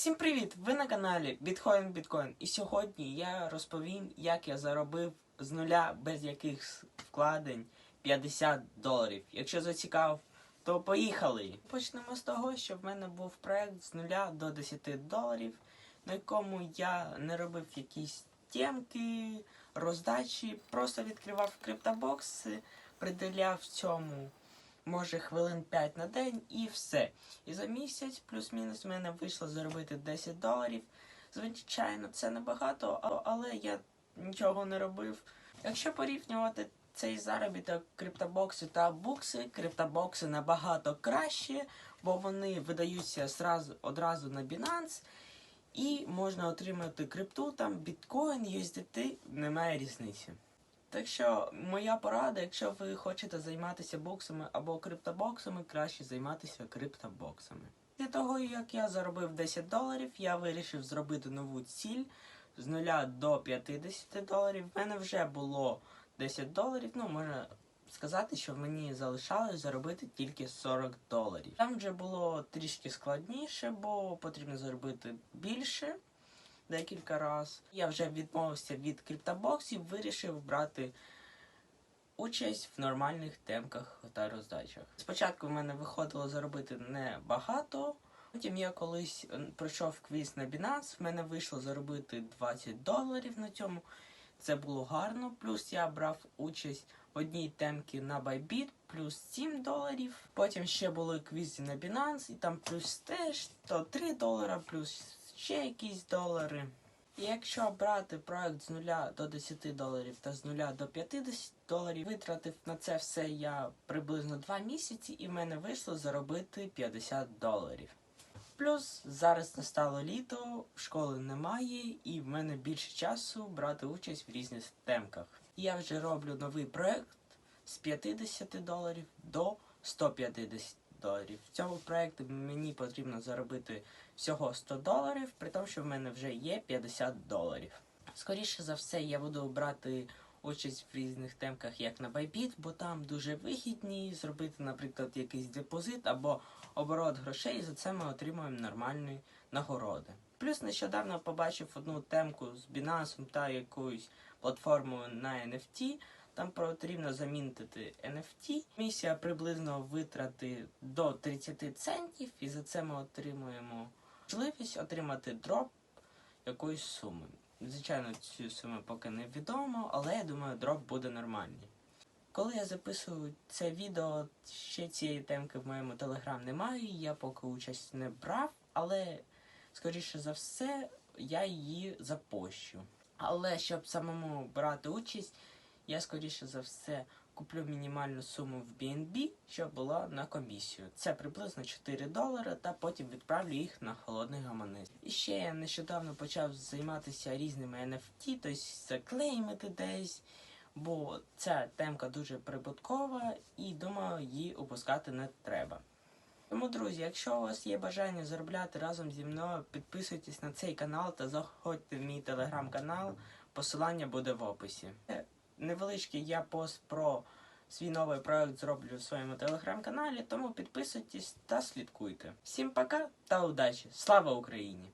Всім привіт! Ви на каналі Bitcoin Bitcoin. І сьогодні я розповім, як я заробив з нуля без яких вкладень 50 доларів. Якщо зацікав, то поїхали! Почнемо з того, що в мене був проект з нуля до 10 доларів, на якому я не робив якісь темки, роздачі, просто відкривав криптобокси, приділяв цьому може хвилин 5 на день і все. І за місяць, плюс-мінус, в мене вийшло заробити 10 доларів. Звичайно, це небагато, але я нічого не робив. Якщо порівнювати цей заробіток криптобокси та букси, криптобокси набагато краще, бо вони видаються зразу, одразу на Binance. І можна отримати крипту, там біткоін, USDT, немає різниці. Так що моя порада, якщо ви хочете займатися боксами або криптобоксами, краще займатися криптобоксами. Після того, як я заробив 10 доларів, я вирішив зробити нову ціль з 0 до 50 доларів. В мене вже було 10 доларів. Ну, можна сказати, що мені залишалось заробити тільки 40 доларів. Там вже було трішки складніше, бо потрібно заробити більше декілька разів. Я вже відмовився від криптобоксів, вирішив брати участь в нормальних темках та роздачах. Спочатку в мене виходило заробити небагато. Потім я колись е, пройшов квіз на Binance, в мене вийшло заробити 20 доларів на цьому. Це було гарно. Плюс я брав участь в одній темці на Bybit, плюс 7 доларів. Потім ще були квізи на Binance, і там плюс теж то 3 долара, плюс ще якісь долари. І якщо брати проект з 0 до 10 доларів та з 0 до 50 доларів, витратив на це все я приблизно 2 місяці, і в мене вийшло заробити 50 доларів. Плюс зараз настало літо, школи немає, і в мене більше часу брати участь в різних темках. Я вже роблю новий проект з 50 доларів до 150 доларів. В цьому проєкті мені потрібно заробити всього 100 доларів, при тому, що в мене вже є 50 доларів. Скоріше за все, я буду брати участь в різних темках, як на Bybit, бо там дуже вигідні зробити, наприклад, якийсь депозит або оборот грошей, і за це ми отримуємо нормальні нагороди. Плюс нещодавно побачив одну темку з Binance та якоюсь платформою на NFT. Там потрібно замінити NFT. Місія приблизно витрати до 30 центів, і за це ми отримуємо можливість отримати дроп якоїсь суми. Звичайно, цю суму поки не відомо, але я думаю, дроп буде нормальний. Коли я записую це відео, ще цієї темки в моєму телеграм немає, я поки участь не брав, але скоріше за все я її запощу. Але щоб самому брати участь, я скоріше за все куплю мінімальну суму в BNB, щоб була на комісію. Це приблизно 4 долари, та потім відправлю їх на холодний гаманець. І ще я нещодавно почав займатися різними NFT, тобто заклеймити десь, бо ця темка дуже прибуткова і думаю, її опускати не треба. Тому, друзі, якщо у вас є бажання заробляти разом зі мною, підписуйтесь на цей канал та заходьте в мій телеграм-канал. Посилання буде в описі. Невеличкий я пост про свій новий проект зроблю в своєму телеграм-каналі, тому підписуйтесь та слідкуйте. Всім пока та удачі! Слава Україні!